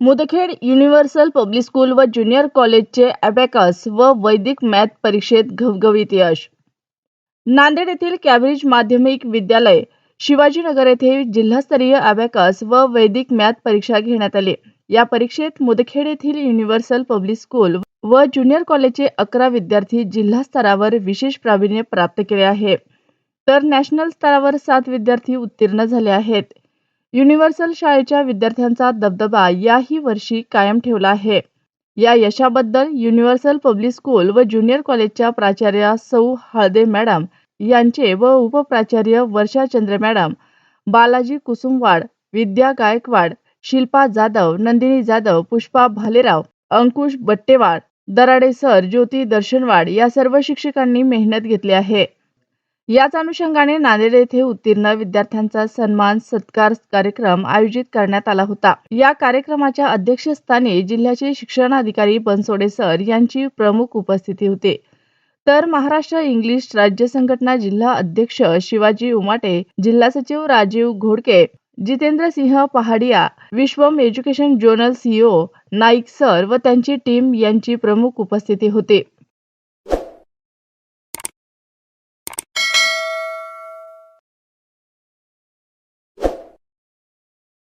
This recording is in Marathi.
मुदखेड युनिव्हर्सल पब्लिक स्कूल व ज्युनियर कॉलेजचे अबॅकस व वैदिक मॅथ परीक्षेत घवघवीत यश. नांदेड येथील कॅम्ब्रिज माध्यमिक विद्यालय शिवाजीनगर येथे जिल्हास्तरीय अबॅकस व वैदिक मॅथ परीक्षा घेण्यात आली. या परीक्षेत मुदखेड येथील युनिव्हर्सल पब्लिक स्कूल व ज्युनियर कॉलेजचे अकरा विद्यार्थी जिल्हा स्तरावर विशेष प्रावीण्य प्राप्त केले आहे. तर नॅशनल स्तरावर सात विद्यार्थी उत्तीर्ण झाले आहेत. युनिव्हर्सल शाळेच्या विद्यार्थ्यांचा दबदबा याही वर्षी कायम ठेवला आहे. या यशाबद्दल युनिव्हर्सल पब्लिक स्कूल व ज्युनियर कॉलेजच्या प्राचार्या सौ हळदे मॅडम यांचे व उपप्राचार्य वर्षा चंद्र मॅडम बालाजी कुसुमवाड विद्या गायकवाड शिल्पा जाधव नंदिनी जाधव पुष्पा भालेराव अंकुश बट्टेवाड दराडे सर ज्योती दर्शनवाड या सर्व शिक्षकांनी मेहनत घेतली आहे. याच अनुषंगाने नांदेड येथे उत्तीर्ण विद्यार्थ्यांचा सन्मान सत्कार कार्यक्रम आयोजित करण्यात आला होता. या कार्यक्रमाच्या अध्यक्षस्थानी जिल्ह्याचे शिक्षणाधिकारी बनसोडे सर यांची प्रमुख उपस्थिती होते. तर महाराष्ट्र इंग्लिश राज्य संघटना जिल्हा अध्यक्ष शिवाजी उमाटे जिल्हा सचिव Rajiv Ghodke Jitendra Singh Pahadia Vishwam education zonal CO Naik sir व त्यांची टीम यांची प्रमुख उपस्थिती होती.